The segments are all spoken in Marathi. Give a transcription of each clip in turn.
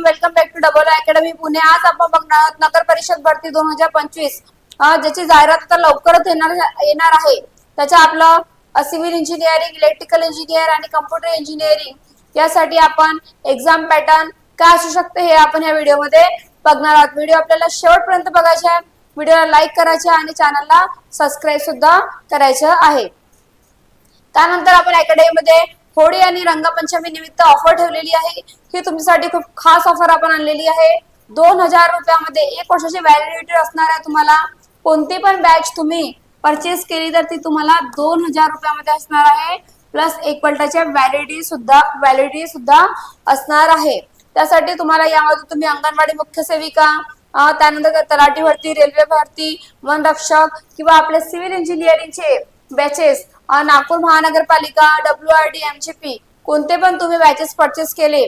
Madam welcome back to double academy Pune. आज आपण बघणार आहोत नगर परिषद भरती दोन हजार पंचवीस. ज्याची जाहिरात आता लवकरच येणार येणार आहे. त्याच्या आपलं सिव्हिल इंजिनिअरिंग इलेक्ट्रिकल इंजिनियर आणि कम्प्युटर इंजिनिअरिंग यासाठी आपण एक्झाम पॅटर्न काय असू शकते हे आपण या व्हिडिओमध्ये बघणार आहोत. व्हिडिओ आपल्याला शेवटपर्यंत बघायचे आहे. व्हिडिओला लाईक करायचे आणि चॅनलला सबस्क्राईब सुद्धा करायचं आहे. त्यानंतर आपण अकॅडमीमध्ये होळी आणि रंगपंचमी निमित्त ऑफर ठेवलेली आहे. ही तुमच्यासाठी खूप खास ऑफर आपण आणलेली आहे. दोन हजार रुपयामध्ये एक वर्षाची व्हॅलिडिटी असणार आहे तुम्हाला कोणती पण बॅच तुम्ही परचेस केली तर ती तुम्हाला दोन हजार रुपयामध्ये असणार आहे. प्लस एक पलटाच्या व्हॅलिडिटी सुद्धा व्हॅलिडिटी सुद्धा असणार आहे. त्यासाठी तुम्हाला यामध्ये तुम्ही अंगणवाडी मुख्य सेविका त्यानंतर तलाठी भरती रेल्वे भरती वनरक्षक किंवा आपले सिव्हिल इंजिनिअरिंगचे बॅचेस नागपूर महानगरपालिका डब्ल्यू आर डी एमजीपी कोणते पण तुम्ही बॅचेस परचेस केले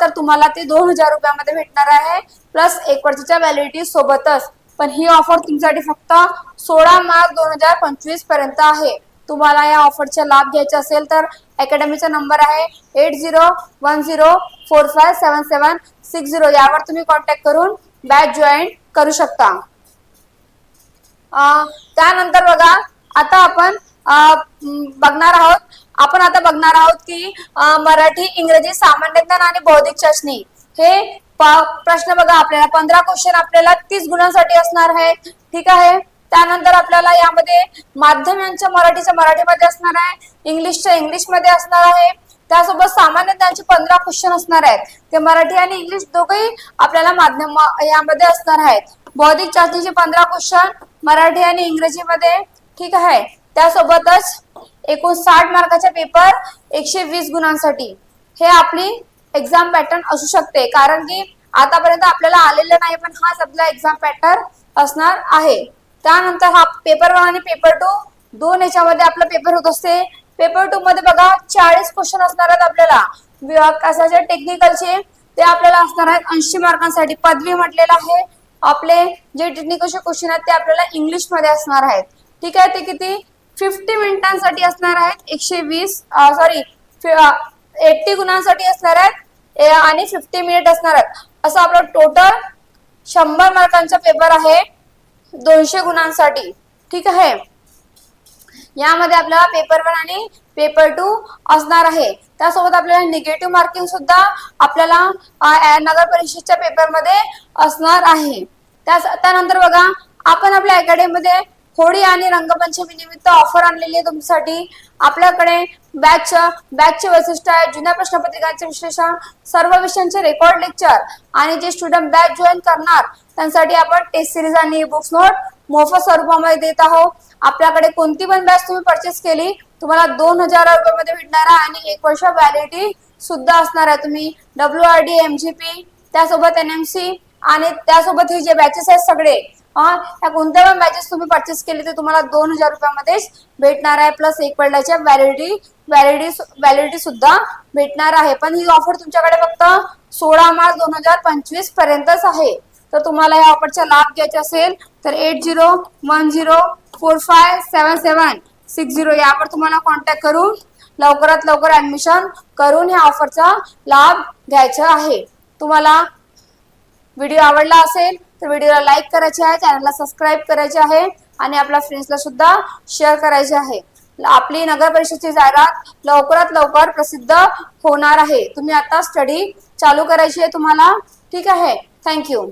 तर तुम्हाला ते दोन हजार रुपयामध्ये भेटणार आहे. प्लस एक वर्षाच्या व्हॅलिडिटी सोबतच पण ही ऑफर तुमच्यासाठी फक्त सोळा मार्च दोन हजार पंचवीसपर्यंत आहे. तुम्हाला या ऑफरचा लाभ घ्यायचा असेल तर अकॅडमीचा नंबर आहे eight zero one zero four five seven seven six zero यावर तुम्ही कॉन्टॅक्ट करून बॅच जॉईन करू शकता. त्यानंतर बघा आता आपण बघणार आहोत. आपण आता बघणार आहोत की मराठी इंग्रजी सामान्य ज्ञान आणि बौद्धिक चाचणी हे प- प्रश्न बघा आपल्याला. पंधरा क्वेश्चन आपल्याला तीस गुणांसाठी असणार आहे. ठीक आहे? त्यानंतर आपल्याला यामध्ये माध्यमांच्या मराठीच्या मराठीमध्ये असणार आहे. इंग्लिशच्या इंग्लिशमध्ये असणार आहे. त्यासोबत सामान्य ज्ञानचे पंधरा क्वेश्चन असणार आहेत. ते मराठी आणि इंग्लिश दोघंही आपल्याला माध्यम यामध्ये असणार आहेत. बौद्धिक चाचणीचे पंधरा क्वेश्चन मराठी आणि इंग्रजीमध्ये. ठीक आहे? त्यासोबतच एकूण साठ मार्काचा पेपर एकशे वीस गुणांसाठी. हे आपली एक्झाम पॅटर्न असू शकते. कारण की आतापर्यंत आपल्याला आलेलं नाही पण हाच आपला एक्झाम पॅटर्न असणार आहे. त्यानंतर हा पेपर वन आणि पेपर टू दोन याच्यामध्ये आपला पेपर होत असते. पेपर टू मध्ये बघा चाळीस क्वेश्चन असणार आहेत आपल्याला. वि- कशाचे टेक्निकलचे ते आपल्याला असणार आहेत ऐंशी मार्कांसाठी. पदवी म्हटलेलं आहे. आपले जे टेक्निकलचे क्वेश्चन आहेत ते आपल्याला इंग्लिशमध्ये असणार आहेत. ठीक आहे ते किती? फिफ्टी मिनिटांसाठी असणार आहेत एकशे वीस सॉरी एट्टी गुणांसाठी असणार आहेत ए- आणि फिफ्टी मिनिट असणार आहेत. असं आपलं टोटल शंभर मार्कांचा पेपर आहे दोनशे गुणांसाठी. ठीक आहे? यामध्ये आपल्याला पेपर वन आणि पेपर टू असणार आहे. त्यासोबत आपल्याला निगेटिव्ह मार्किंग सुद्धा आपल्याला नगर परिषदच्या पेपरमध्ये असणार आहे. त्या त्यानंतर बघा आपण आपल्या अकॅडमीमध्ये होळी आणि रंगपंचमी निमित्त ऑफर आणलेली आहे तुमच्यासाठी. आपल्याकडे बॅच बॅचचे वैशिष्ट्य आहे जुन्या प्रश्नपत्रिकांचे विश्लेषण सर्व विषयांचे रेकॉर्ड लेक्चर आणि जे स्टुडंट बॅच जॉईन करणार त्यांसाठी आपण टेस्ट सिरीज आणि बुक्स नोट मोफत स्वरूपामध्ये देत आहोत. आपल्याकडे कोणती पण बॅच तुम्ही परचेस केली तुम्हाला दोन हजार रुपयामध्ये भेटणार आहे आणि एक वर्ष व्हॅलिडिटी सुद्धा असणार आहे तुम्ही. W R D M G P त्यासोबत एन एम सी आणि त्यासोबत हे जे बॅचेस आहेत सगळे या कोणत्या पण बॅचेस तुम्ही परचेस केले तर तुम्हाला दोन हजार रुपयामध्येच भेटणार आहे. प्लस एक पडल्याच्या व्हॅलिडिटी व्हॅलिडिटी व्हॅलिडिटी सुद्धा भेटणार आहे. पण ही ऑफर तुमच्याकडे फक्त सोळा मार्च दोन हजार पंचवीस पर्यंतच आहे. तर तुम्हाला या ऑफरचा लाभ घ्यायचा असेल तर eight zero one zero four five seven seven six zero यावर तुम्हाला कॉन्टॅक्ट करून लवकरात लवकर ऍडमिशन करून ह्या ऑफरचा लाभ घ्यायचा आहे. तुम्हाला व्हिडिओ आवडला असेल तर व्हिडिओला लाईक करायचे आहे चॅनलला सबस्क्राईब करायचे आहे आणि आपल्या फ्रेंड्सला सुद्धा शेअर करायचे आहे. आपली नगर परिषदची जाहिरात लवकरात लवकर प्रसिद्ध होणार आहे. तुम्ही आता स्टडी चालू करायची आहे तुम्हाला. ठीक आहे. थँक्यू